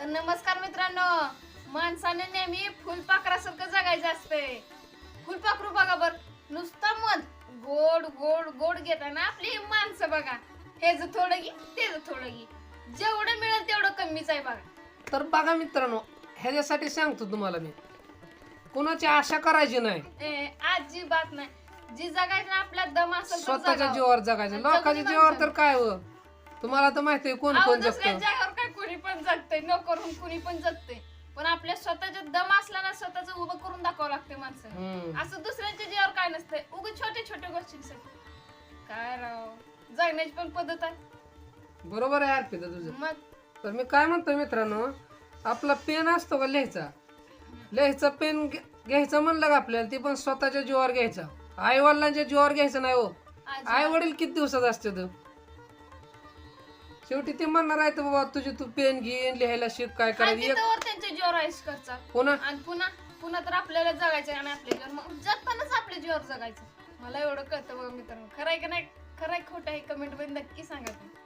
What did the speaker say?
तर नमस्कार मित्रांनो माणसाने नेहमी फुलपाखरासारखं जगायचं असतंय. फुलपाखरू बघा बर नुसतं मध गोड गोड गोड घेताना आपली माणसं बघा. हेच थोडं घे तेच थोडं घे. जेवढं मिळेल तेवढं कमीच आहे बघा. तर बघा मित्रांनो ह्याच्यासाठी सांगतो तुम्हाला मी. कोणाची आशा करायची नाही. ए, अजिबात नाही. जी जगायचं आपला दम असेल तर स्वतःच्या जगावं. जीवावर जगायचं. आणि लोकांच्या जीवावर. तर काय हो? तुम्हाला तर माहिती आहे कोण अहो, कोण दुसऱ्या जगत काय कुणी पण जगतंय न करून कुणी पण जगतंय. पण आपल्या स्वतःच्या दम असला ना स्वतःच उभं करून दाखवावं लागते माणसं हम्म. असं दुसऱ्यांच्या जीवावर काय नसतंय. उगा छोट्या छोट्या गोष्टींसाठी. काय राव? जगण्याची पण पद्धत आहे. बरोबर आहे अर्पिता तुझं. मग? तर मी काय म्हणतो मित्रांनो आपला पेन असतो का लिहायचा? लिहायचा पेन घ्यायचा म्हणलं का आपल्याला? ते पण स्वतःच्या जीवावर घ्यायचा. आई वडिलांच्या जीवावर घ्यायचं नाही हो. आज आई वडील किती दिवसात असते तर शेवटी ते म्हणणार आहे तर बाबा तुझे तू पेन घे लिहायला शिक काय आणि करायचं? एक तिथं वर त्यांच्या आयुष करचा पुन्हा? आणि पुन्हा? पुन्हा तर आपल्याला जगायचं आणि आपल्या जीवावर मग जगतानाच आपल्या जीवावर जगायचं. मला एवढं कळतं बघा मित्रांनो. खरं आहे का नाही? खरं आहे खोटं आहे? कमेंटमध्ये नक्की सांगा तुम्ही.